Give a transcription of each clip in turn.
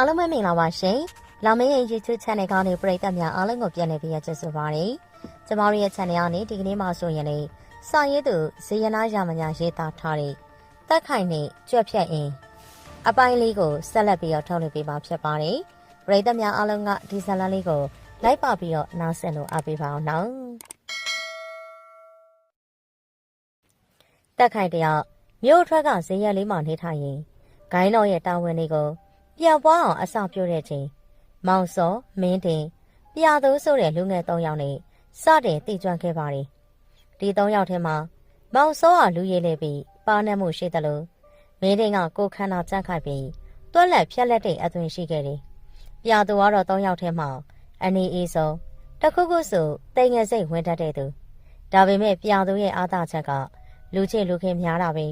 အားလုံးပဲမင်္ဂလာပါရှင်။လောင်မင်းရဲ့ YouTube Channel ကနေပရိသတ်များအားလုံးကိုပြန်လည်ပြီးရချစ်ဆိုပါရစေ။ကျမတို့ရဲ့ Channel ကနေဒီကနေ့မှဆိုရင်လေစာရေးသူဇေယနာရမညာရေးသားထားတဲ့တက်ခိုင်နဲ့ကြွက်ဖြတ်အင်းအပိုင်းလေးကိုဆက်လက်ပြီးတော့ထုတ်လွှင့်ပေးပါဖြစ်ပါတယ်။ပရိသတ်များအားလုံးကဒီဇာတ်လမ်းလေးကိုလိုက်ပါပြီးတော့နားဆင်လို့အားပေးပါအောင်နော်။တက်ခိုင်တယောက်မြို့ထွက်ကဇေယျလေးမှနေထိုင်ရင်ဂိုင်းတော်ရဲ့တာဝန်တွေကို ပြန်ပွားအောင်အစပြုတဲ့ချိန်မောင်စောမင်းတင်ပြာသူဆိုတဲ့လူငယ်၃ယောက်နဲ့စတင်တည်ကျွမ်းခဲ့ပါတယ်ဒီ၃ယောက်ထဲမှာမောင်စောကလူရည်လေပြီးပါနေမှုရှိတယ်လို့မင်းတင်ကကိုခန္ဓာကြက်ခိုက်ပြီးတွက်လက်ဖြက်လက်တဲ့အသွင်ရှိခဲ့တယ်ပြာသူကတော့၃ယောက်ထဲမှာအနေအေးဆုံးတခုခုဆိုတိမ်ငယ်စိတ်ဝင်တတ်တဲ့သူဒါပေမဲ့ပြာသူရဲ့အားသာချက်ကလူချစ်လူခင်များတာပဲ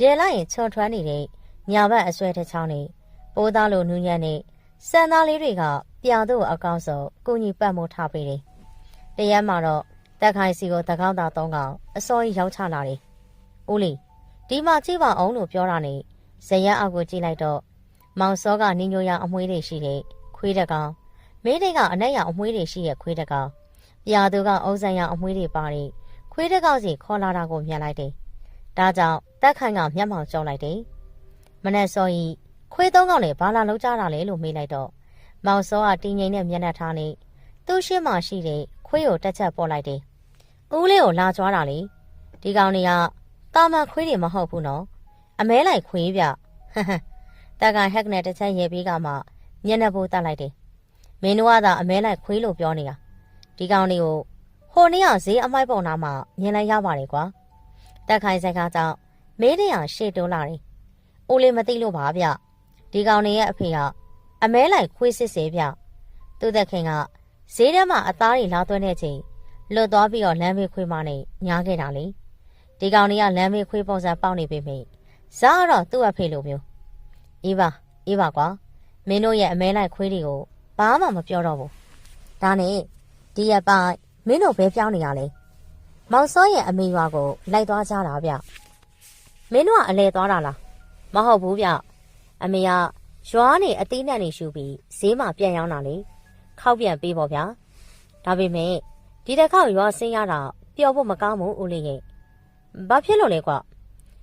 ရဲလိုက်ရင်ချွန်ထွန်းနေတဲ့ညာဘက်အဆွဲတစ်ချောင်းနဲ့ ပိုးသားလိုနူးညံ့နဲ့စံသားလေးတွေကပြာတို့အကောင်းဆုံးကုညီပတ်မိုးထားပေးတယ်။တရက်မှာတော့တက်ခိုင်စီကိုတကောင်းသားသုံးကောင်အစောကြီးရောက်ချလာတယ်။ဦးလီဒီမှာကြည့်ပါအောင်လို့ပြောတာနဲ့ဇရက်အောက်ကိုကြည့်လိုက်တော့မောင်စောကနင်းညိုရအမွှေးတွေရှိတဲ့ခွေးတကောင်မင်းတွေကအနက်ရအမွှေးတွေရှိတဲ့ခွေးတကောင်ပြာသူကအုံးဆန်ရအမွှေးတွေပါတဲ့ခွေးတကောင်စီခေါ်လာတာကိုမြင်လိုက်တယ်။ဒါကြောင့်တက်ခိုင်ကမျက်မှောင်ကျုံလိုက်တယ်။မနဲ့စောကြီး ခွေးသုံးကောင်နဲ့ဘာလာလုံးကြတာလဲလို့မေးလိုက်တော့မောင်စောကတင်းငိမ့်နဲ့မျက်နှာထားနေသူ့ရှင်းမှရှိတဲ့ခွေးကိုတက်ချက်ပေါ်လိုက်တယ်။ဦးလေးကိုလာကြွားတာလေဒီကောင်တွေကတာမန်ခွေးတွေမဟုတ်ဘူးနော်။အမဲလိုက်ခွေးပြဟဟတက်ကဟက်နဲ့တစ်ချက်ရဲပြီးကမှမျက်နှာပိုးတက်လိုက်တယ်။မင်းတို့ကသာအမဲလိုက်ခွေးလို့ပြောနေတာဒီကောင်တွေကိုဟိုနေ့ကဈေးအမိုက်ပုံနာမှာမြင်လိုက်ရပါတယ်ကွာ။တက်ခိုင်စကားကြောင့်မေးတဲ့ဟာရှေ့တိုးလာတယ်။ဦးလေးမသိလို့ပါဗျ။ ဒီကောင်တွေရဲ့အဖေကအမဲလိုက်ခွေးစစ်စေဗျသူ့သက်ခင်ကဈေးထဲမှာအသားတွေလာသွင်းတဲ့ချိန်လွတ်သွားပြီးတော့လမ်းမေးခွေးမနဲ့ညားခဲ့တာလေဒီကောင်တွေကလမ်းမေးခွေးပုံစံပေါက်နေပြီမိဇာကတော့သူ့အဖေလိုမျိုးအေးပါအေးပါကွာမင်းတို့ရဲ့အမဲလိုက်ခွေးတွေကိုဘာမှမပြောတော့ဘူးဒါနဲ့ဒီရပိုင်းမင်းတို့ဘဲပြောင်းနေရလဲမောင်စောရဲ့အမေရွာကိုလိုက်သွားကြတာဗျမင်းတို့ကအလဲသွားတာလားမဟုတ်ဘူးဗျ အမေကရွာနေအသေးနဲ့နေရှူပြီးဈေးမှာပြန်ရောက်လာလေခောက်ပြန်ပေးပေါ့ဗျာဒါပေမဲ့ဒီတစ်ခေါက်ရွာဆင်းရတာပျော်ဖို့မကောင်းဘူးဦးလေးရဲ့ဘာဖြစ်လို့လဲကွ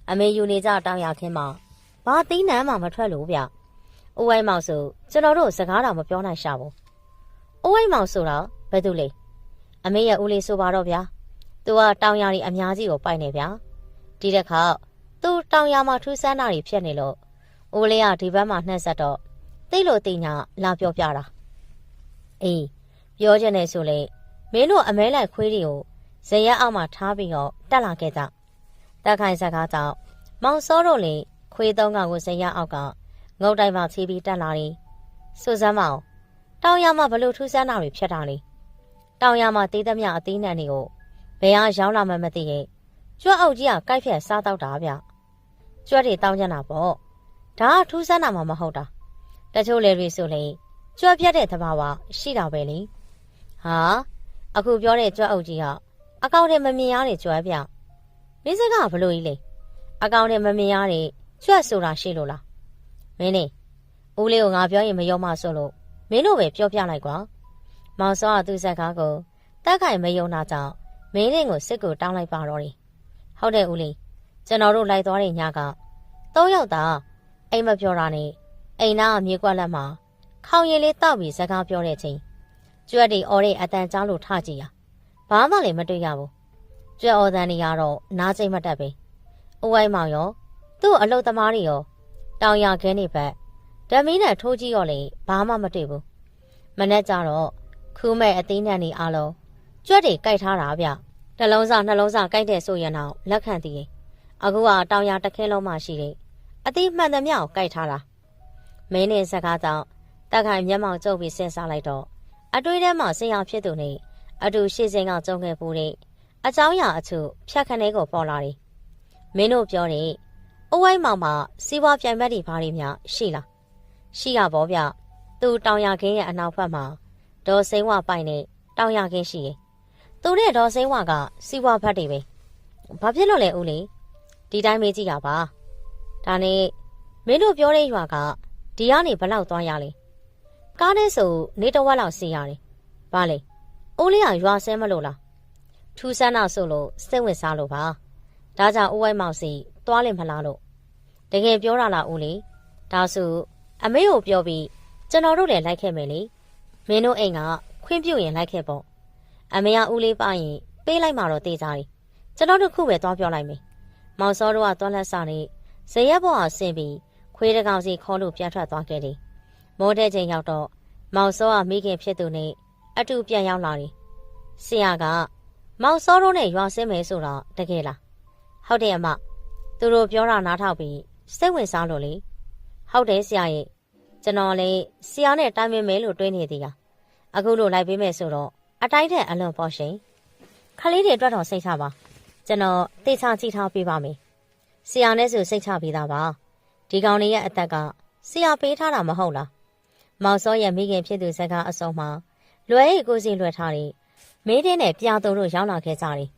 အမေယူနေကြတောင်ရခင်းမှာဘာသိနန်းမှမထွက်လို့ဗျဦးဝိုင်းမောင်ဆိုကျွန်တော်တို့စကားတော်မပြောနိုင်ရှာဘူးဦးဝိုင်းမောင်ဆိုတော့ဘယ်သူလဲအမေရဲ့ဦးလေးဆိုပါတော့ဗျာသူကတောင်ရည်အများကြီးကိုပိုက်နေဗျာဒီတစ်ခေါက်သူတောင်ရမှာထူးဆန်းတာတွေဖြစ်နေလို့။ ဦးလေးကဒီဘက်မှာနှက်ဆက်တော့သိလို့သိညာလာပြောပြတာ။အေးပြောချင်တယ်ဆိုလေမင်းတို့အမဲလိုက်ခွေးတွေကိုဇရက်အောက်မှာထားပြီးတော့တက်လာခဲ့ကြ။တက်ခိုင်စကားကြောင့်မောင်စောတို့လေခွေးသုံးကောင်ကိုဇရက်အောက်ကငုတ်တိုင်မှာချီးပြီးတက်လာတယ်။စူဇမ်းမောင်တောင်ရမှာဘလို့ထူးဆန်းတာတွေဖြစ်တာလေ။တောင်ရမှာတေးသမျှအသေးနှံတွေကိုဘယ်ဟာရောက်လာမှမသိရဲ့။ကျွတ်အုပ်ကြီးကကိုက်ဖြတ်စားတော့တာဗျ။ကျွတ်တွေတောင်းကြတာပေါ့။ ဒါကထူးဆန်းတာမှမဟုတ်တာ။တချို့လေတွေဆိုလေကြွက်ပြတ်တဲ့သဘာဝရှိတာပဲလေ။ဟာအခုပြောတဲ့ကြွက်အုပ်ကြီးကအကောင့်ထဲမမြင်ရတဲ့ကြွက်ပြ။မင်းစကားဘလို့ကြီးလေ။အကောင့်ထဲမမြင်ရတဲ့ကြွက်ဆိုတာရှိလို့လား။မင်းနေဦးလေးကိုငါပြောရင်မယုံမဆိုလို့မင်းတို့ပဲပြောပြလိုက်ကွာ။မောင်စောကသူ့ဇက်ကားကိုတက်ခိုင်မယုံတာကြောင့်မင်းလေးကိုစစ်ကိုတောင်းလိုက်ပါတော့တယ်။ဟုတ်တယ်ဦးလေးကျွန်တော်တို့လိုက်သွားတဲ့ညက၃ယောက်သား အိမ်မပြောတာနဲ့အိမ်နာကမြေကွက်လက်မှာခေါင်ရည်လေးတောက်ပြီးစကားပြောတဲ့ချိန်ကျွတ်တွေအော်တဲ့အတန်ကြားလို့ထကြည့်ရဘာမှလည်းမတွေ့ရဘူးကျွတ်အော်တန်တွေကတော့နားစိတ်မတက်ပဲအဝိုင်းမောင်ရော သူ့အလုတ်သမားတွေရောတောင်ရခဲနေဘက်ဓမီနဲ့ထိုးကြီးရောလေဘာမှမတွေ့ဘူးမနဲ့ကြတော့ခူးမဲ့အသေးနဲ့နေအားလုံးကျွတ်တွေကြိုက်ထားတာဗျနှလုံးစားနှလုံးစားကြိုက်တဲ့ဆိုရင်တော့လက်ခံတည်အခုကတောင်ရတစ်ခဲလုံးမှရှိတယ် အတိမှန်သမျှကိုကြိုက်ထားတာမင်းနဲ့စကားကြောင့်တက်ခိုင်မျက်မှောင်ကျုပ်ပြီးစဉ်းစားလိုက်တော့အတွေ့ထဲမှာဆင်ရောက်ဖြစ်သူနဲ့အတူရှေ့စင်ကကြုံခဲ့ပူတဲ့အချောင်းရအချို့ဖြတ်ခနဲကိုပေါ်လာတယ်မင်းတို့ပြောတယ်အဝိုင်းမောင်မှာစီးပွားပြိုင်ဘက်တွေဘာတွေများရှိလားရှိရပါဗျသူတောင်ရခင်းရဲ့အနောက်ဘက်မှာဒေါ်စိန်ဝပိုင်နဲ့တောင်ရခင်းရှိတယ်သူနဲ့ဒေါ်စိန်ဝကစီးပွားဘက်တွေပဲဘာဖြစ်လို့လဲဦးလေးဒီတိုင်းမေးကြည့်ရပါ ဒါနဲ့မင်းတို့ပြောတဲ့ရွာကဒီကနေဘလောက်သွားရလဲကားနဲ့ဆိုနေတဝက်လောက်စီရတယ်ဘာလဲအိုးလေးကရွာဆဲမလို့လားထူးဆန်းတော့ဆိုလို့စိတ်ဝင်စားလို့ပါဒါကြောင့်အိုးဝိုင်းမောင်စီသွားလင်မလားလို့တကယ်ပြောတာလားဦးလေးဒါဆိုအမေကိုပြောပြီးကျွန်တော်တို့လည်းလိုက်ခဲ့မယ်လေမင်းတို့အိမ်ကခွင့်ပြုရင်လိုက်ခဲ့ပေါ့အမေကဦးလေးပါရင်ပေးလိုက်မှတော့တေးကြတယ်ကျွန်တော်တို့ခုပဲသွားပြောလိုက်မယ်မောင်စောတို့ကသွားလက်စာနေ ဇရက်ဘော်ဟာဆင်းပြီးခွေးတကောင်စီခေါ်လို့ပြန်ထွက်သွားခဲ့တယ်မိုးတဲ့ချိန်ရောက်တော့မောင်စောကမိခင်ဖြစ်သူနဲ့အတူပြန်ရောက်လာတယ်ဆရာကမောင်စောတို့နဲ့ရွာဆင်းမယ်ဆိုတော့တကယ်လားဟုတ်တယ်အမသူတို့ပြောတာနားထောင်ပြီးစိတ်ဝင်စားလို့လေဟုတ်တယ်ဆရာရဲ့ကျွန်တော်လည်းဆရာနဲ့တိုင်ပင်မယ်လို့တွေးနေသေးတာအခုလို့လိုက်ပေးမယ်ဆိုတော့အတိုင်းထက်အလွန်ပေါ့ရှင်ခလေးတွေအတွက်တော့စိတ်ချပါကျွန်တော်သိချကြည့်ထားပေးပါမယ် ဆရာနဲ့ဆိုစိတ်ချပေးတာပါဒီကောင်လေးရဲ့အသက်ကဆရာပေးထားတာမဟုတ်လားမောင်စောရဲ့မိခင်ဖြစ်သူဇက်ကအစုံမှာလွယ်ရီကိုစီလွှဲထားတယ်မင်းတင်းနဲ့ပြာသူတို့ရောက်လာခဲ့ကြတယ်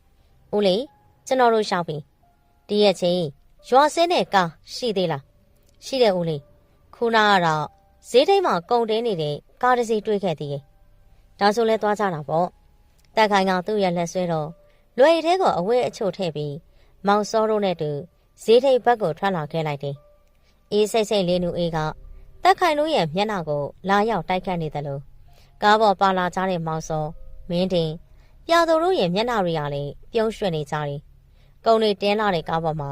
ဦးလေးကျွန်တော်တို့ရှောက်ပြီဒီရဲ့ချင်းရွာစင်းတဲ့ကားရှိသေးလားရှိတယ်ဦးလေးခုနကတော့ဈေးထိပ်မှာကုန်တင်းနေတဲ့ကားတစ်စီးတွေ့ခဲ့သေးတယ်ဒါဆိုလဲသွားကြတာပေါ့တက်ခိုင်ကသူ့ရဲ့လက်ဆွဲတော့လွယ်ရီထဲကိုအဝဲအချို့ထည့်ပြီးမောင်စောတို့နဲ့တူ ဈေးထိပ်ဘက်ကိုထွက်လာခဲ့လိုက်တယ်အေးစိတ်စိတ်လေးနူအေးကတက်ခိုင်တို့ရဲ့မျက်နှာကိုလာရောက်တိုက်ခတ်နေတယ်လို့ကားပေါ်ပါလာကြတဲ့မောင်စောမင်းတင်ပြာသူတို့ရဲ့မျက်နှာတွေကလည်းပြုံးရွှင်နေကြတယ်ကုံတွေတင်းလာတဲ့ကားပေါ်မှာ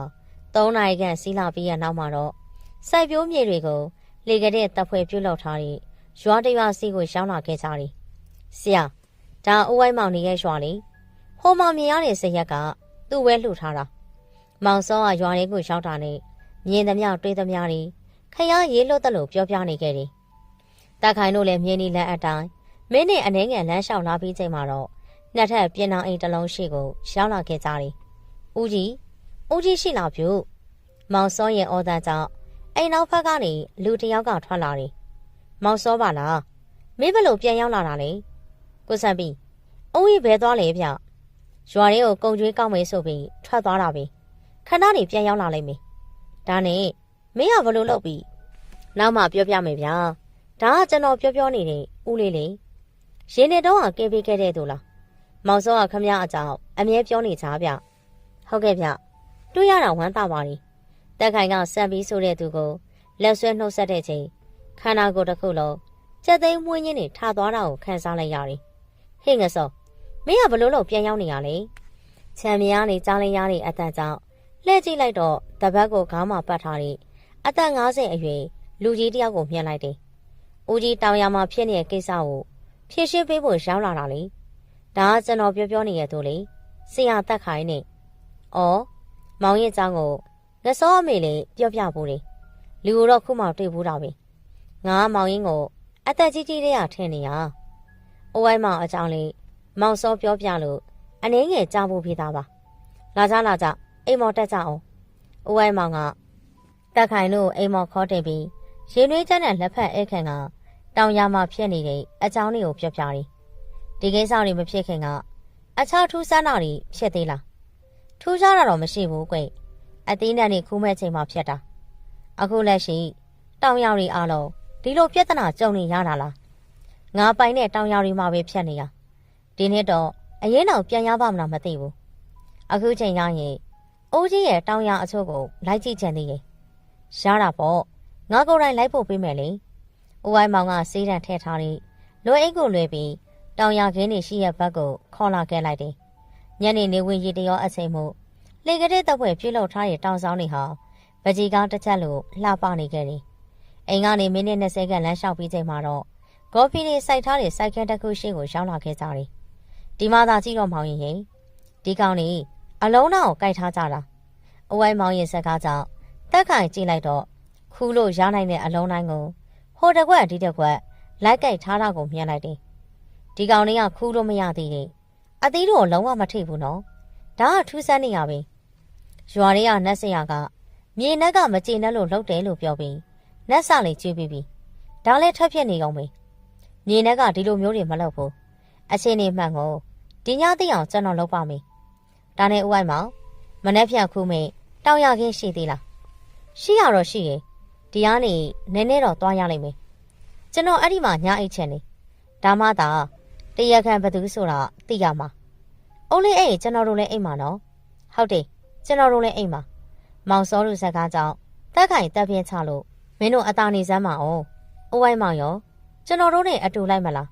၃နာရီခန့်စီးလာပြီးရနောက်မှာတော့စိုက်ပျိုးမြေတွေကိုလေကတဲ့တပ်ဖွဲ့ပြုတ်လောက်ထားတဲ့ရွာတရွာစီကိုရောက်လာခဲ့ကြတယ်ဆရာဒါအဝိုင်းမောင်နေရဲ့ရွာလေးဟိုမှာမြင်ရတဲ့စရက်ကသူ့ဝဲလှူထားတာ မောင်စောကရွာလေးကိုရောက်တာနဲ့မြင်သမျှတွေးသမျှတွေခရရေးလွတ်တယ်လို့ပြောပြနေခဲ့တယ်။တာခိုင်တို့လည်းမြင်းနီလန်းအတိုင်းမင်းနဲ့အနှဲငယ်လမ်းလျှောက်လာပြီးချိန်မှာတော့နှစ်ထပ်ပြင်းအောင်အိမ်တစ်လုံးရှိကိုရောက်လာခဲ့ကြတယ်။ဦးကြီးဦးကြီးရှိလာပြုမောင်စောရဲ့အော်တန်ကြောင့်အိမ်နောက်ဘက်ကနေလူတစ်ယောက်ကထွက်လာတယ်။မောင်စောပါလားမင်းဘလို့ပြန်ရောက်လာတာလဲ။ကိုစံပီအုံးကြီးဘဲသွားလေဗျ။ရွာလေးကိုကုံကျွေးကောက်မေးဆိုပြီးထွက်သွားတာပဲ။ ခဏနေပြန်ရောက်လာလိမ့်မယ်။ဒါနဲ့မင်းကဘလို့လုပ်ပြီးနောက်မှပြောပြမယ်ဗျာဒါကကျွန်တော်ပြောပြောနေတဲ့ဦးလေးလေရင်းနေတော့ကဲပေးခဲ့တဲ့သူလားမောင်စောကခမရအကြောင်းအမြဲပြောနေကြဗျဟုတ်ကဲ့ဗျတွေ့ရတာဝမ်းသာပါလေတက်ခိုင်ကစံပြီးဆိုတဲ့သူကိုလက်ဆွဲနှုတ်ဆက်တဲ့ချိန်ခန္ဓာကိုယ်တစ်ခုလုံးစက်သိမ်းမွေးညင်းနေထသွားတာကိုခံစားလိုက်ရတယ်ဟေ့ငဆောမင်းကဘလို့လို့ပြန်ရောက်နေရလဲချံမြားနေကြားလင်းရတဲ့အတန်ကြောင့် လှည့်ကြည့်လိုက်တော့တပတ်ကိုခေါင်းမှာပတ်ထားတဲ့အသက်50အရွယ်လူကြီးတယောက်ကိုမြင်လိုက်တယ်။ဦးကြီးတောင်ရမှာဖြစ်နေတဲ့ကိစ္စကိုဖြည့်ရှင်းပေးဖို့ရောက်လာတာလေ။ဒါကကျွန်တော်ပြောပြောနေရသူလေ။ဆရာတက်ခိုင်းနေ။အော်မောင်ရဲ့အကြောင်းကိုငစောအမေလေးပြောပြဖို့လေ။လူကိုတော့ခုမှတွေ့ဘူးတော့ပဲ။ငါမောင်ရင်ကိုအသက်ကြီးကြီးလေးရထင်နေရ။အိုးဝိုင်းမောင်အကြောင်းလေးမောင်စောပြောပြလို့အနေငယ်ကြားဖို့ဖြစ်တာပါ။လာကြလာကြ အိမ်မော်တက်ကြအောင်။အိုးဝိုင်းမောင်ကတက်ခိုင်တို့အိမ်မော်ခေါ်တင်ပြီးရေနွေးကျန်းတဲ့လက်ဖက်အိတ်ခံကတောင်ရမှာဖြစ်နေတဲ့အကြောင်းလေးကိုပြောပြတယ်။ဒီကိစ္စတွေမဖြစ်ခင်ကအခြားထူးဆန်းတာတွေဖြစ်သေးလား။ထူးခြားတာတော့မရှိဘူးကွ။အသီးနှံတွေခူးမဲ့ချိန်မှာဖြစ်တာ။အခုလက်ရှိတောင်ရတွေအားလုံးဒီလိုပြဿနာကြုံနေရတာလား။ငါပိုင်တဲ့တောင်ရတွေမှာပဲဖြစ်နေရ။ဒီနေ့တော့အရင်တော့ပြန်ရပါမလားမသိဘူး။အခုချိန်ရရင် အိုးကြီးရဲ့တောင်ရအချို့ကိုလိုက်ကြည့်ချင်သေးရဲ့။ရတာပေါ့ငါကိုယ်တိုင်လိုက်ဖို့ပေးမယ်လေ။ဦးဝိုင်းမောင်ကစေးတံထည့်ထားပြီးလွယ်အိတ်ကိုလွယ်ပြီးတောင်ရခင်းနေရှိရဲ့ဘက်ကိုခေါ်လာခဲ့လိုက်တယ်။ညနေနေဝင်ရီတရောအချိန်မှုလေကတဲ့တပ်ဖွဲ့ပြုတ်လောက်ထားတဲ့တောင်ဆောင်တွေဟာပကြီးကားတစ်ချက်လိုလှပနေခဲ့တယ်။အိမ်ကနေမိနစ်20ခန့်လမ်းလျှောက်ပြီးချိန်မှာတော့ဂေါ်ဖီတွေစိုက်ထားတဲ့စိုက်ခဲတစ်ခုရှိကိုရောက်လာခဲ့ကြတယ်။ဒီမှသာကြည့်တော့မောင်ရင်ရင်ဒီကောင်นี่ အလုံးနောက်ကိုကြိုက်ထားကြတာ။အဝိုင်းမောင်ရင်စကားကြောင့်တက်ခိုင်ကြည့်လိုက်တော့ခူးလို့ရနိုင်တဲ့အလုံးတိုင်းကိုဟိုတစ်ခွက်ဒီတစ်ခွက်လိုက်ကြိုက်ထားတာကိုမြင်လိုက်တယ်။ဒီကောင်လေးကခူးလို့မရသေးတယ်။အသီးတို့လုံးဝမထိဘူးနော်။ဒါကထူးဆန်းနေရပဲ။ရွာလေးကနတ်ဆရာကမြေနက်ကမကျေနပ်လို့လှုပ်တယ်လို့ပြောပြီးနတ်ဆလေးကျွေးပြီးပြီ။ဒါလည်းထပ်ဖြစ်နေအောင်ပဲ။မြေနက်ကဒီလိုမျိုးတွေမလုပ်ဘူး။အချင်းနေမှန်ကိုဒီညသိအောင်ကျွန်တော်လုပ်ပါမယ်။ ဒါနဲ့ဥဝိုင်းမောင်မနှက်ဖြန့်ခူးမေတောင်ရခင်းရှိသေးလား။ရှိရတော့ရှိရဲ့ဒီကနေနည်းနည်းတော့သွားရလိမ့်မယ်ကျွန်တော်အဲ့ဒီမှာညအိတ်ချင်နေဒါမှသာတရခံဘသူဆိုတာသိရမှာအုံးလေးအဲ့ကျွန်တော်တို့လည်းအိမ်မှာနော်ဟုတ်တယ်ကျွန်တော်တို့လည်းအိမ်မှာမောင်စောလူစကားကြောင့်တက်ခိုင်တက်ပြင်းချလို့မင်းတို့အသာနေစမ်းမအောင်အိုးဝိုင်းမောင်ရောကျွန်တော်တို့နဲ့အတူလိုက်မလား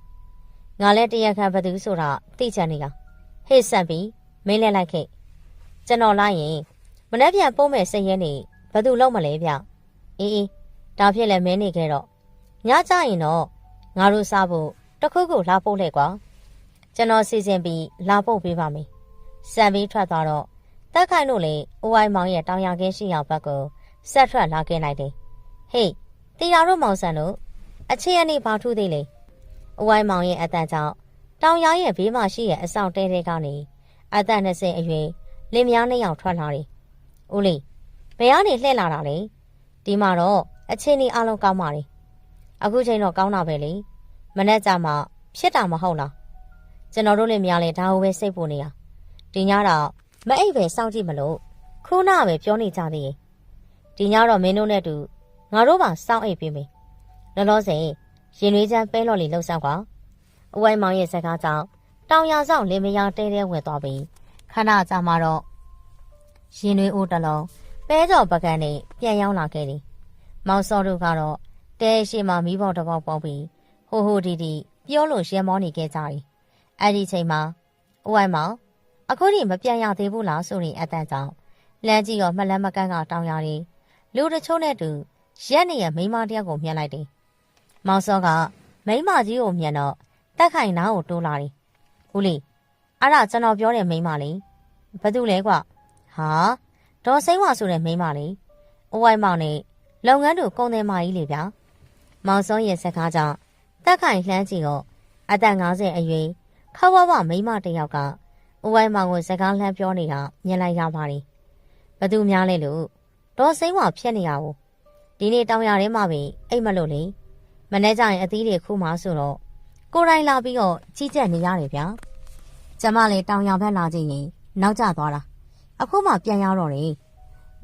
ငါလည်းတရခံဘသူဆိုတာသိချင်နေတာဟေ့ဆန်ပြီး မင်းလည်းလိုက်ခဲ့ကျွန်တော်လိုက်ရင်မနေ့ပြန်ပုံးမဲ့စိတ်ရဲနေဘသူလုံးမလဲဗျအေးအေးဒါဖြစ်လဲမင်းနေခဲ့တော့ညကြရင်တော့ငါတို့စားဖို့တခုခုလာပို့လိုက်ကွာကျွန်တော်စီစဉ်ပြီးလာပို့ပေးပါမယ်စံပြီးထွက်သွားတော့တက်ခိုင်တို့လည်းအိုဝိုင်းမောင်ရဲ့တောင်ရကင်းရှိအောင်ဘက်ကိုဆက်ထွက်လာခဲ့လိုက်တယ်ဟေးတီတာတို့မောင်ဆန်တို့အချင်းအနေဘာထူးသေးလဲအိုဝိုင်းမောင်ရဲ့အတန်ကြောင့်တောင်ရရဲ့ဘေးမှာရှိရဲ့အဆောင်တဲတဲကနေ အသက်20အရွယ်လင်မယားနှစ်ယောက်ထွက်လာတယ်။ဦးလေးဘယ်ကနေလှည့်လာတာလဲ။ဒီမှာတော့အချင်းကြီးအလုံးကောင်းပါလေ။အခုချိန်တော့ကောင်းတာပဲလေ။မနေ့ကမှဖြစ်တာမဟုတ်လား။ကျွန်တော်တို့လည်းများလေဒါကိုပဲစိတ်ပူနေရ။ဒီညတော့မအိပ်ပဲစောင့်ကြည့်မလို့ခုနကပဲပြောနေကြသေးရဲ့။ဒီညတော့မင်းတို့နဲ့တူငါတို့ပါစောင့်အိပ်ပေးမယ်။လောလောဆယ်ရင်နွေးချမ်းပဲလော်လီလှုပ်ဆောင်ကွာ။အဝိုင်းမောင်ရဲ့စကားကြောင့် တောင်ရဆောင်လင်မယားတဲတဲဝင်သွားပြီးခဏကြာမှတော့ရင်နွေးအိုးတစ်လုံးပဲကြော်ပကံနဲ့ပြန်ရောက်လာခဲ့တယ်။မောင်စောတို့ကတော့တဲရှိမှမီးပေါတစ်ပေါက်ပေါက်ပြီးဟိုဟိုဒီဒီပြောလို့ရဲမောနေခဲ့ကြတယ်။အဲ့ဒီချိန်မှာအဝိုင်းမောင်အခုထိမပြန်ရသေးဘူးလားဆိုရင်အတန်ကြောင့်လမ်းကြီးရောမလန်းမကန်းကတောင်းရတယ်။လူတချို့နဲ့တူရက်နေရမိန်းမတယောက်ကိုမြင်လိုက်တယ်။မောင်စောကမိန်းမကြီးကိုမြင်တော့တက်ခိုင်နားကိုတိုးလာတယ်။ ဦးလေးအဲ့ဒါကျွန်တော်ပြောတဲ့မိန်းမလေးဘာတူလဲကွာဟာဒေါ်စိမ့်ဝါဆိုတဲ့မိန်းမလေးအဝိုင်းမောင်နဲ့လုပ်ငန်းတို့ကုန်တယ်မကြီးလေဗျာမောင်စောရဲ့စကားကြောင့်တက်ခိုင်လှမ်းကြည့်တော့အသက်50အရွယ်ခဝဝမိန်းမတစ်ယောက်ကအဝိုင်းမောင်ကိုစကားလှမ်းပြောနေတာမြင်လိုက်ရပါတယ်ဘာတူများလဲလို့ဒေါ်စိမ့်ဝါဖြစ်နေရဘူးဒီနေ့တောင်ရထဲမှာပဲအိတ်မလို့လေမနေ့ကျရင်အသီးတွေခုမှဆိုတော့ ကိုယ်တိုင်လာပြီးတော့ကြီးကြက်နေရတယ်ဗျာကျမလည်းတောင်ရဘက်လာကြည့်ရင်နောက်ကျသွားတာအခုမှပြန်ရောက်တော့တယ်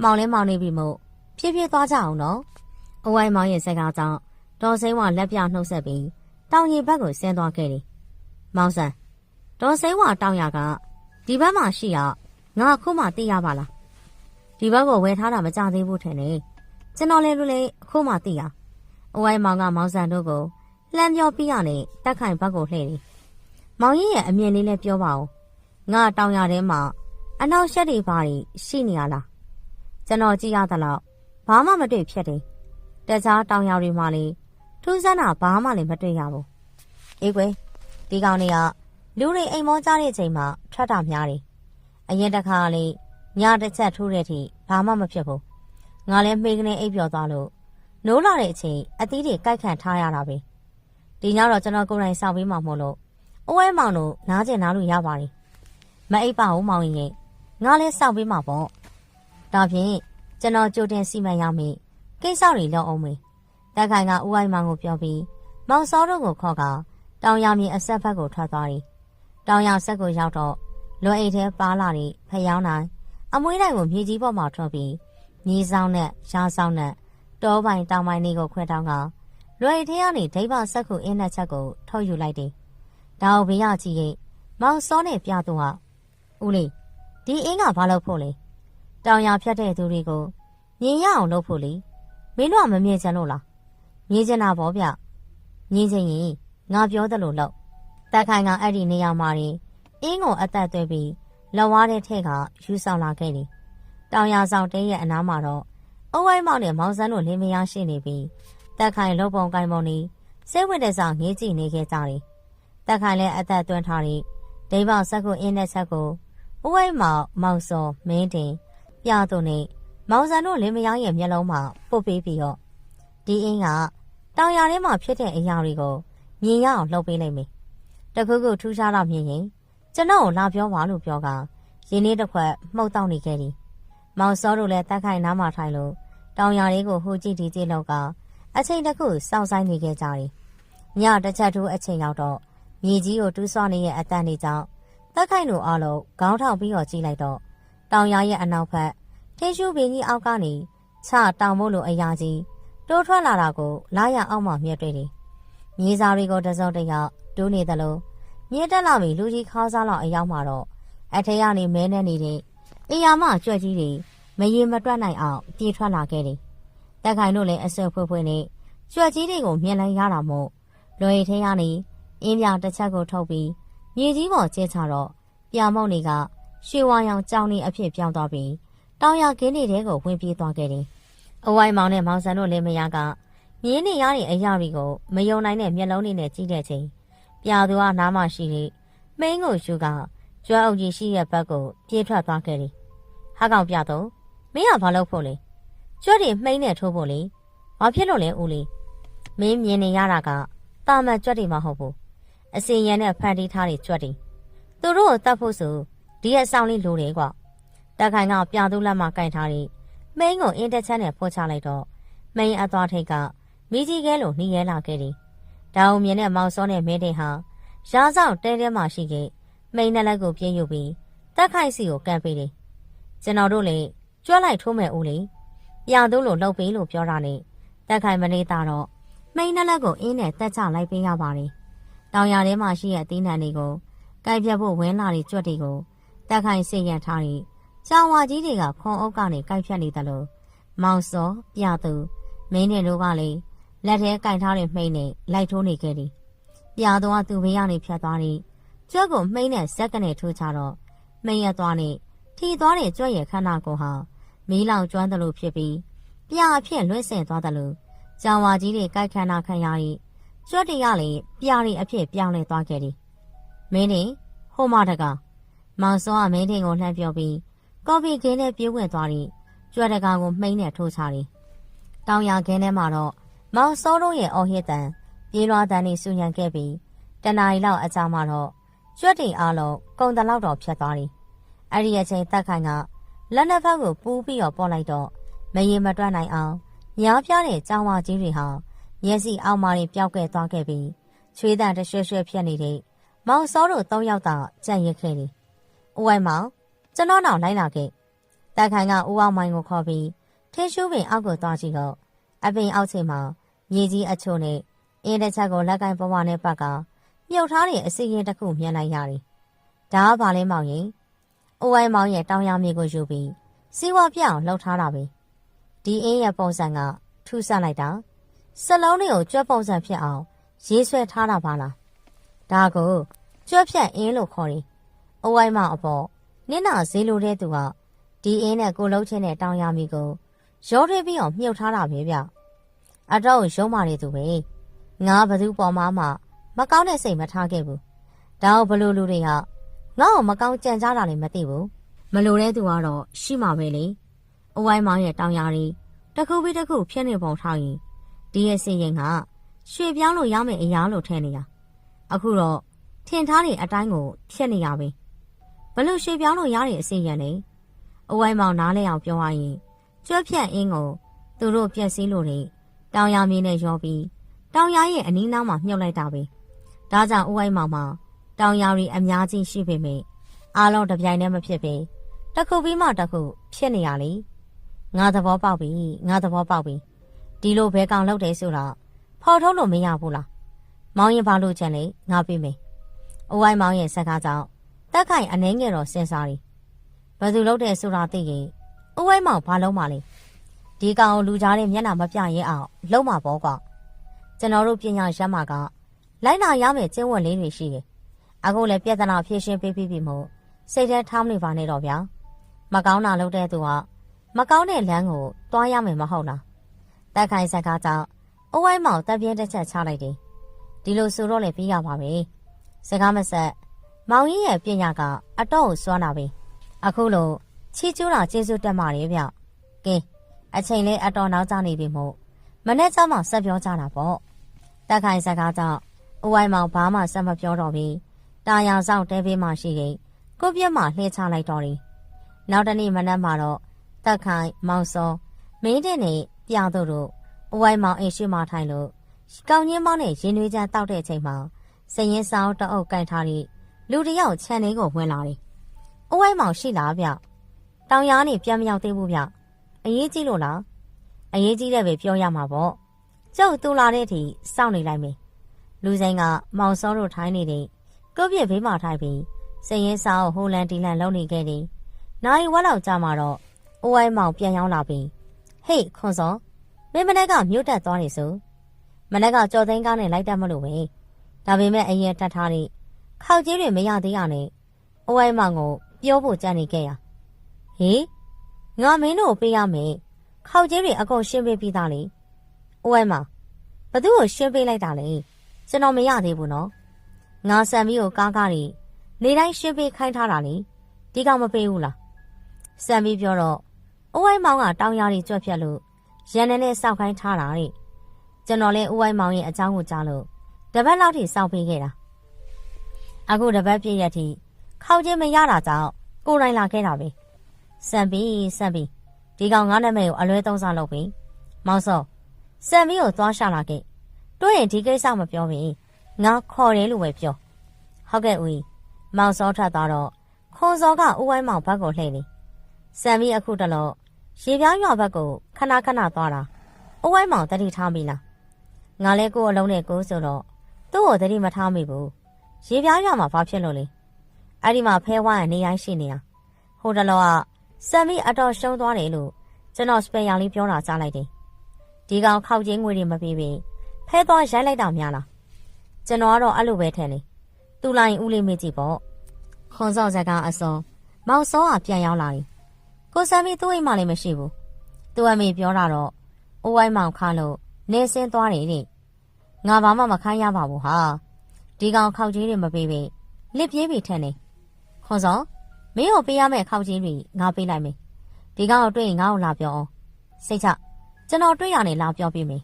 မောင်လဲမောင်နေပြီမို့ဖြည်းဖြည်းသွားကြအောင်နော်အဝိုင်းမောင်ရဲ့စကားကြောင့်ဒေါ်စိမ့်ဝလက်ပြနှုတ်ဆက်ပြီးတောင်ရီဘက်ကိုဆင်းသွားခဲ့တယ်မောင်ဆန်ဒေါ်စိမ့်ဝတောင်ရကဒီဘက်မှာရှိရငါအခုမှသိရပါလားဒီဘက်ကိုဝယ်ထားတာမကြသေးဘူးထင်တယ်ကျွန်တော်လည်းလူလေးအခုမှသိရအဝိုင်းမောင်ကမောင်ဆန်တို့ကို လှမ်းပြောပြီးရနဲ့တက်ခိုင်ဘက်ကိုလှည့်တယ်မောင်ကြီးရဲ့အမြင်လေးလည်းပြောပါဦးငါတောင်ရထဲမှာအနောက်ရှက်တွေဘာတွေရှိနေရလားကျွန်တော်ကြည့်ရသလောက်ဘာမှမတွေ့ဖြစ်တယ်တခြားတောင်ရတွေမှာလေထူးဆန်းတာဘာမှလည်းမတွေ့ရဘူးအေးကွယ်ဒီကောင်တွေကလူတွေအိမ်မောကြတဲ့အချိန်မှာထွက်တာများတယ်အရင်တစ်ခါလေညတစ်ချက်ထိုးတဲ့အထိဘာမှမဖြစ်ဘူးငါလည်းမေးကနေအိပ်ပျော်သွားလို့နိုးလာတဲ့အချိန်အသီးတွေကြိုက်ခံထားရတာပဲ ဒီညတော့ကျွန်တော်ကိုယ်တိုင်စောင့်ပေးမှမို့လို့အဝဲမောင်တို့နားကျင်နားလို့ရပါတယ်မအိပ်ပါဘူးမောင်ရင်ငါလည်းစောင့်ပေးမှာပေါ့ဒါဖြင့်ကျွန်တော်ကြိုတင်စီမံရမယ်ကိစ္စတွေလုပ်အောင်မေတက်ခိုင်ကဦးအိုင်မောင်ကိုပြောပြီးမောင်စောတို့ကိုခေါ်ကတောင်ရမြေအဆက်ဘက်ကိုထွက်သွားတယ်တောင်ရဆက်ကိုရောက်တော့လွယ်အိတ်ထဲပါလာတဲ့ဖျောင်းနိုင်အမွှေးတိုင်ကိုမြေကြီးပေါ်မှာထွက်ပြီးမြေဆောင်နဲ့ရှားဆောင်နဲ့တောပိုင်တောင်ပိုင်တွေကိုခွဲတောင်းက လွယ်အိတ်ထဲကနေဒိဗ္ဗဆက်ခုအင်းနဲ့ချက်ကိုထုတ်ယူလိုက်တယ်ဒါကိုဘေးရကြည့်ရင်မောင်စောနဲ့ပြသူဟာဦးလေးဒီအင်းကဘာလုပ်ဖို့လဲတောင်ရဖြတ်တဲ့သူတွေကိုမြင်ရအောင်လုပ်ဖို့လေမင်းတို့ကမမြင်ချင်လို့လားမြင်ချင်တာပေါ့ဗျမြင်ချင်ရင်ငါပြောသလိုလုပ်တက်ခိုင်ကအဲ့ဒီနေရာမှာရင်အင်းကိုအသက်သွဲပြီးလက်ဝါးတဲ့ထက်ကယူဆောင်လာခဲ့တယ်တောင်ရဆောင်တဲရဲ့အနားမှာတော့အဝိုင်းမောင်နဲ့မောင်ဆန်းတို့လင်းမယားရှိနေပြီး တက်ခိုင်လုံပုံကိုင်းပုံနေစိတ်ဝင်တဲ့ဆောင်ငေးကြည့်နေခဲ့ကြတယ်တက်ခိုင်လည်းအသက်သွင်းထားတဲ့ဒိဗောက်ဆက်ကိုအင်းတဲ့ချက်ကိုဥဝိုင်းမောင်မောင်စောမင်းတင်ပြသူနဲ့မောင်စံတို့လင်းမယားရဲ့မျက်လုံးမှာပုတ်ပေးပြီးတော့ဒီအင်းကတောင်ရထဲမှာဖြစ်တဲ့အရာတွေကိုမြင်ရအောင်လှုပ်ပေးလိုက်မယ်တခုခုထူးခြားတော့မြင်ရင်ကျွန်တော်ကိုလာပြောပါလို့ပြောကရင်းနှီးတစ်ခွက်မှုတ်တောက်နေခဲ့သည်မောင်စောတို့လည်းတက်ခိုင်နားမှာထိုင်လို့တောင်ရလေးကိုဟိုကြည့်ဒီကြည့်လောက်က အချိန်တစ်ခုစောင့်ဆိုင်နေခဲ့ကြတယ်ညတစ်ချက်ထိုးအချိန်ရောက်တော့မြေကြီးကိုတူးဆွနေတဲ့အတန်တွေကြောင့်တက်ခိုင်တို့အားလုံးခေါင်းထောက်ပြီးတော့ကြည့်လိုက်တော့တောင်ရရဲ့အနောက်ဘက်ထင်းရှူပင်ကြီးအောက်ကနေချတောင်မို့လိုအရာကြီးတိုးထွက်လာတာကိုလာရအောင်မှမြက်တွေ့တယ်။မြေစာတွေကိုတစုံတစ်ယောက်တိုးနေသလိုမြင့်တက်လာပြီလူကြီးခါးစားလောက်အရောက်မှာတော့အထက်ကနေမဲနေနေတဲ့အေယာမကြွက်ကြီးတွေမရေမတွက်နိုင်အောင်ပြေးထွက်လာခဲ့တယ်။ တက်ခိုင်တို့လည်းအဆွဲဖွေးဖွေးနဲ့ကြွက်ကြီးတွေကိုမြင်လိုက်ရတာမို့လွယ်ထင်းကနေအင်းပြတစ်ချက်ကိုထုတ်ပြီးမြေကြီးပေါ်ကျဲချတော့ပြမုံတွေကရွှေဝါရောင်ကြောင်နေအဖြစ်ပြောင်းသွားပြီးတောင်ရကင်းနေတဲ့ကိုဝင်ပြေးသွားခဲ့တယ်။အဝိုင်းမောင်နဲ့မောင်ဆန်တို့လည်းမရကမြင်းနေရတဲ့အရာတွေကိုမယုံနိုင်တဲ့မျက်လုံးတွေနဲ့ကြည့်တဲ့ချိန်ပြသူကနားမရှိနေမိန်းကိုရှုကကျွမ်းအုပ်ကြီးရှိရဲ့ဘက်ကိုပြေးထွက်သွားခဲ့တယ်။ဟာကောင်ပြတော့မင်းကဘာလုပ်ဖို့လဲ။ ကျွတ်တွေမှိန်းနဲ့ထိုးဖို့လေ။ဘာဖြစ်လို့လဲဦးလေး။မင်းမြင်နေရတာကတာမန်ကျွတ်တွေမဟုတ်ဘူး။အစင်ရံနဲ့ဖန်တီးထားတဲ့ကျွတ်တွေ။သူတို့ကိုတတ်ဖို့ဆိုဒီရဲ့ဆောင်လေးလိုတယ်ကွာ။တက်ခိုင်ကပြသူလက်မကင်ထားတဲ့မိန်းကိုအင်းတက်ချမ်းနဲ့ပို့ချလိုက်တော့မိန်းအသွားထိတ်ကမိကြီးကဲလို့နှီးရဲလာခဲ့တယ်။ဒါအောင်မြင်တဲ့မောင်စောနဲ့မင်းတင်ဟာရာဆောင်တဲတဲမှရှိခဲ့မိန်းနဲ့လက်ကိုပြင်းယူပြီးတက်ခိုင်စီကိုကန်ပေးတယ်။ကျွန်တော်တို့လည်းကြွက်လိုက်ထိုးမဲ့ဦးလေ။ ပြသူလို့လှုပ်ပေးလို့ပြောတာနဲ့တက်ခိုင်မနေတာတော့မိန်းနဲ့လက်ကိုအင်းနဲ့တက်ချလိုက်ပေးရပါတယ်။တောင်ရထဲမှာရှိတဲ့အသီးနှံတွေကိုကြိုက်ပြတ်ဖို့ဝင်းလာတဲ့ကြွက်တွေကိုတက်ခိုင်စိတ်ရထားပြီးကြောင်ဝါကြီးတွေကခွန်အုပ်ကနေကြိုက်ဖြတ်နေတယ်လို့မောင်စောပြသူမင်းတင်တို့ကလည်းလက်ထဲကင်ထားတဲ့မှိန်းနဲ့လိုက်ထိုးနေခဲ့တယ်။ပြာတော့သူဘေးကနေဖြတ်သွားပြီးကြွက်ကိုမှိန်းနဲ့ဇက်ကနေထိုးချတော့မှိန်းရသွားနဲ့ထီသွားတဲ့ကြွက်ရဲ့ခန္ဓာကိုယ်ဟာ မီးလောင်ကျွမ်းတယ်လို့ဖြစ်ပြီးပြာအဖြစ်လွင့်ဆင်သွားတယ်လို့ကြောင်ဝါကြီးတွေကြိုက်ခန္ဓာခံရပြီးကြွက်တွေကလည်းပြာတွေအဖြစ်ပြောင်းလဲသွားခဲ့တယ်။မင်းတင်ဟိုမတကမောင်စောကမင်းတင်ကိုလှမ်းပြောပြီးကော်ဖီခင်းနဲ့ပြေးဝင်သွားပြီးကြွက်တကာကိုမှိန်းနဲ့ထိုးချတယ်။တောင်ရခင်းထဲမှာတော့မောင်စောတို့ရဲ့အော်ဟစ်တန်ပြေးလွှားတန်တွေဆူညံခဲ့ပြီးတနားရီလောက်အကြာမှာတော့ကြွက်တင်အားလုံးကုံတလောက်တော့ဖြတ်သွားတယ်။အဲ့ဒီအချိန်တက်ခိုင်က လက်နှစ်ဖက်ကိုပူးပြီးတော့ပေါ်လိုက်တော့မရေမတွက်နိုင်အောင်ညားပြတဲ့ကြောင်ဝါကြီးတွေဟာမျက်စိအောက်မှာတွေပျောက်ကဲသွားခဲ့ပြီးချွေးတန်တရွှဲရွှဲဖြစ်နေတဲ့မောင်စောတို့သုံးယောက်သာကြံ့ရခဲ့တယ်။ဦးဝိုင်းမောင်ကျွန်တော်နောက်လိုက်လာခဲ့။တက်ခိုင်ကဦးအောင်မိုင်ကိုခေါ်ပြီးထင်းရှူးပင်အောက်ကိုသွားကြည့်တော့အပင်အောက်ချိန်မှာမြေကြီးအချို့နဲ့အင်းတစ်ချက်ကိုလက်ကင်ပဝါနဲ့ပတ်ကမြုပ်ထားတဲ့အစီရင်တစ်ခုမြင်လိုက်ရတယ်။ဒါကဘာလဲမောင်ရင်။ အိုဝိုင်းမောင်ရဲ့တောင်ရမြေကိုယူပြီးစီးဝါပြအောင်လှုပ်ထားတာပဲ။ဒီအင်းရဲ့ပုံစံကထူးဆန်းလိုက်တာ။စလုံးလေးကိုကြွက်ပုံစံဖြစ်အောင်ရေးဆွဲထားတာပါလား။ဒါကိုကြွက်ဖြတ်အင်းလို့ခေါ်တယ်။အိုဝိုင်းမောင်အပေါ်နင်းနာဈေးလိုတဲ့သူကဒီအင်းနဲ့ကိုလှုပ်ချင်းတဲ့တောင်ရမြေကိုရောထွေးပြီးအောင်မြုပ်ထားတာပဲဗျ။အတော့ရုံးမာနေသူပဲ။ငါဘသူပေါ်မှာမှမကောင်းတဲ့စိတ်မထားခဲ့ဘူး။ဒါဘလို့လူတွေက ငါ့ကိုမကောင်းကြံကြတာလည်းမသိဘူး။မလိုတဲ့သူကတော့ရှိမှာပဲလေ။အဝိုင်းမောင်ရဲ့တောင်ယာတွေတစ်ခုပြီးတစ်ခုဖြစ်နေပုံထားရင်ဒီရဲ့စင်ရင်ကရွှေပြောင်းလို့ရမယ့်အရာလို့ထင်နေတာ။အခုတော့ထင်ထားတဲ့အတိုင်းကိုဖြစ်နေရပြီ။ဘလို့ရွှေပြောင်းလို့ရတဲ့အစင်ရင်လေ။အဝိုင်းမောင်နားလဲအောင်ပြောရရင်ကျွတ်ဖြတ်အင်းကိုသူတို့ပြက်စီးလို့နေတောင်ယာမင်းနဲ့ရောပြီးတောင်ယာရဲ့အနီးနားမှာမြုပ်လိုက်တာပဲ။ဒါကြောင့်ဦးဝိုင်းမောင်မှာ တောင်ယာတွေအများကြီးရှိပေမယ့်အားလုံးတပြိုင်တည်းမဖြစ်ပေတစ်ခုပြီးမှတစ်ခုဖြစ်နေရလေ။ငါသဘောပေါက်ပြီငါသဘောပေါက်ပြီဒီလိုဘဲကောင်လောက်တယ်ဆိုတာဖော်ထုတ်လို့မရဘူးလား။မောင်ရင်ဘာလို့ချင်လဲငါပြီးမယ်။ဦးဝိုင်းမောင်ရဲ့စကားကြောင့်တက်ခိုင်အနှဲငယ်တော့စဉ်းစားတယ်။ဘယ်သူလောက်တယ်ဆိုတာသိရင်ဦးဝိုင်းမောင်ဘာလုံးမလဲ။ဒီကောင်လူကြားတဲ့မျက်နှာမပြရဲအောင်လုံးမပေါ့ကွာ။ကျွန်တော်တို့ပညာရမ်းမှာကလိုက်နာရမယ့်ကျင့်ဝတ်လေးတွေရှိတယ်။ အခုလည်းပြဿနာဖြေရှင်းပေးပြီးပြီမို့စိတ်ထဲထားမနေပါနဲ့တော့ဗျာ။မကောင်းတာလုပ်တဲ့သူကမကောင်းတဲ့လမ်းကိုတွားရမယ်မဟုတ်လား။တက်ခိုင်စကားကြောင့်အဝိုင်းမောင်တက်ပြင်းတစ်ချက်ချလိုက်တယ်။ဒီလိုဆိုတော့လည်းပြီးရပါပဲ။စကားမဆက်မောင်ကြီးရဲ့ပညာကအတော့ကိုစွမ်းလာပြီ။အခုလိုချီကျူးတာကျေးဇူးတက်ပါတယ်ဗျ။ကဲအချိန်လေးအတော်နောက်ကျနေပြီမို့မနေ့ကမှဆက်ပြောကြတာပေါ့။တက်ခိုင်စကားကြောင့်အဝိုင်းမောင်ဘာမှဆက်မပြောတော့ဘူး။ တာယာဆောင်တဲပေးမှရှိရင်ကိုပြက်မှလှည့်ချလိုက်တော့တယ်။နောက်တနေ့မနက်မှာတော့တက်ခိုင်မောင်စောမင်းတဲ့နဲ့ပြတို့တို့အဝိုင်းမောင်အိမ်ရှိမှထိုင်လို့ကောင်းကြီးမောင်းနဲ့ရင်နွေးချမ်းတောက်တဲ့အချိန်မှာစရင်ဆောင်တအုပ်ကန်ထားပြီးလူတယောက်ခြံလေးကိုဝင်လာတယ်။အဝိုင်းမောင်ရှိလားဗျ။တောင်ရားနေပြန်မရောက်သေးဘူးဗျ။အရေးကြီးလို့လားအရေးကြီးတဲ့ပဲပြောရမှာပေါ့ကျုပ်တူလာတဲ့အထိစောင့်နေလိုက်မယ်လူစိန်ကမောင်စောတို့ထိုင်းနေတဲ့ ကိုပြစ်ဘေးမှာထိုင်ပြီးစည်ရင်စာကိုဟိုလန်တီလန်လုံးနေခဲ့တယ်နိုင်ဝက်လောက်ကြာမှတော့အိုးဝိုင်းမောင်ပြန်ရောက်လာပြီးဟေ့ခွန်စောမင်းမနေ့ကမြို့တက်သွားနေစို့မနေ့ကကြော်သိန်းကားနဲ့လိုက်တက်မလို့ပဲဒါပေမဲ့အရင်တက်ထားတဲ့ခောက်ကြီးတွေမရသေးရနဲ့အိုးဝိုင်းမောင်ကိုပြောဖို့ကြံနေခဲ့ရဟေးငါမင်းတို့ပေးရမယ်ခောက်ကြီးတွေအကုန်ရှင်းပေးပြီးသားလေအိုးဝိုင်းမောင်ဘသူ့ကိုရှင်းပေးလိုက်တာလဲကျွန်တော်မရသေးဘူးနော် ငါဆန်မီကိုကားကားတွေနေတိုင်းရှင်းပေးခိုင်းထားတာလေဒီကောင်မပေးဘူးလားဆန်မီပြောတော့အိုးဝိုင်းမောင်ကတောင်းရည်ကြွက်ဖြတ်လို့ရန်နေနဲ့စောက်ခိုင်းထားတာတဲ့ကျွန်တော်လည်းအိုးဝိုင်းမောင်ရဲ့အကြောင်းကိုကြားလို့တပတ်လောက်ထိစောင့်ပေးခဲ့တာအခုတပတ်ပြည့်ရက်ထိခောက်ချင်းမရတာကြောင့်ကိုယ်တိုင်လာခဲ့တာပဲစံပြီးစံပြီးဒီကောင်ငါနာမည်ကိုအလွဲသုံးစားလုပ်ပြီးမောင်စောစံပြီးကိုသွားရှာလာခဲ့တွေ့ရင်ဒီကိစ္စမပြောဘူး ငါခေါ်တယ်လို့ပဲပြောဟုတ်ကဲ့ဦးမောင်စောထွက်သွားတော့ခွန်စောကဦးဝိုင်းမောင်ဘက်ကိုလှည့်နေစံပြီးအခုတလောရေပြားရွာဘက်ကိုခဏခဏသွားတာဦးဝိုင်းမောင်တတိထားပြီလားငါလဲကိုယ်အလုံးနဲ့ကိုယ်ဆိုတော့သူ့ကိုတတိမထားမိဘူးရေပြားရွာမှာဘာဖြစ်လို့လဲအဲ့ဒီမှာဖဲဝိုင်းနေရိုင်းရှိနေတာဟိုတလောကစံပြီးအတော်ရှုံးသွားတယ်လို့ကျွန်တော်စပယ်ယာလေးပြောတာကြားလိုက်တယ်ဒီကောင်ခောက်ချင်းငွေတွေမပေးဘူးဖဲသွားရိုက်လိုက်တာများလား ကျွန်တော်ကတော့အဲ့လိုပဲထင်တယ်သူလိုင်းဦးလေးမေးကြည့်ပေါ့ခွန်စော့ဇက်ကအစောမောင်စောကပြန်ရောက်လာတယ်ကိုစံမီသူ့အိမ်မှလည်းမရှိဘူးသူအမေပြောတာတော့အိုးဝိုင်းမောင်ခါလို့နေစင်းသွားတယ်တဲ့ငါဘာမှမခိုင်းရပါဘူးဟာဒီကောင်ခောက်ကြီးတွေမပေးပဲလစ်ပြေးပြီထင်တယ်ခွန်စောမင်းကိုပေးရမယ့်ခောက်ကြီးတွေငါပေးလိုက်မယ်ဒီကောင်ကိုတွေ့ရင်ငါ့ကိုလာပြောအောင်စိတ်ချကျွန်တော်တွေ့ရနေလာပြောပြမယ်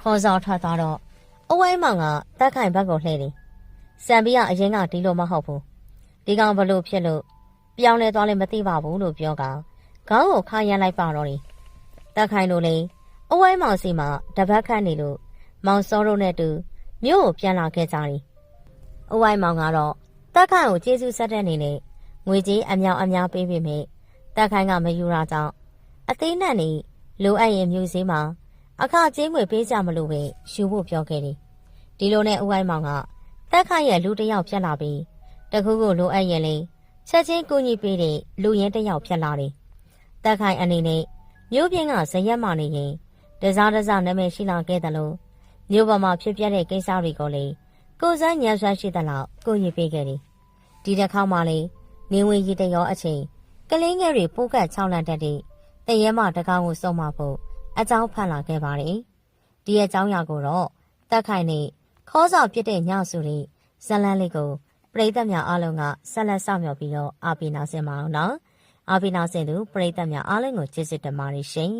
ခွန်စောထွက်သွားတော့ အဝိုင်းမောင်ကတက်ခိုင်ဘက်ကိုလှည့်တယ်စံပြီးကအရင်ကဒီလိုမဟုတ်ဘူးဒီကောင်ဘလို့ဖြစ်လို့ပြောင်းလဲသွားလဲမသိပါဘူးလို့ပြောကခေါင်းကိုခါရမ်းလိုက်ပါတော့တယ်တက်ခိုင်တို့လည်းအဝိုင်းမောင်စီမှာတပတ်ခန့်နေလို့မောင်စောတို့နဲ့တူမြို့ကိုပြန်လာခဲ့ကြတယ်အဝိုင်းမောင်ကတော့တက်ခိုင်ကိုကျေးဇူးဆက်တဲ့အနေနဲ့ငွေကြေးအမြောက်အများပေးပေမဲ့တက်ခိုင်ကမယူတာကြောင့်အသေးနဲ့နေလိုအပ်ရင်မြို့စည်းမှာ အခကျင်းငွေပေးကြမလို့ပဲယူဖို့ပြောခဲ့တယ်ဒီလိုနဲ့အဝိုင်းမောင်ကတက်ခိုင်ရဲ့လူတစ်ယောက်ဖြစ်လာပြီးတခုခုလိုအပ်ရင်လေချက်ချင်းကူညီပေးတဲ့လူရင်းတစ်ယောက်ဖြစ်လာတယ်တက်ခိုင်အနေနဲ့မြို့ပြင်ကဇရက်မနေရင်တစားတစားနာမည်ရှိလာခဲ့တယ်လို့မြို့ပေါ်မှာဖြစ်ပျက်တဲ့ကိစ္စတွေကိုလေကိုစမ်းညံဆွမ်းရှိသလောက်ကိုညီပေးခဲ့တယ်ဒီတစ်ခေါက်မှလေနေဝင်ရီတရောအချိန်ကလင်းငယ်တွေပိုးကတ်ချောင်းလန့်တက်တဲ့တရဲမတကောင်ကိုစုံမဖို့ အကြောင်းဖန်လာခဲ့ပါတယ်ဒီအကြောင်းအရာကိုတော့တက်ခိုင်နေခေါ်ဆောင်ပြစ်တဲ့ညစုတွေဇလန်းလေးကိုပရိသတ်များအားလုံးကဆက်လက်ဆောင်မြော်ပြီးတော့အာပီနာဆင်ပါအောင်နော်အာပီနာဆင်သူပရိသတ်များအားလုံးကိုကျေးဇူးတင်ပါတယ်ရှင်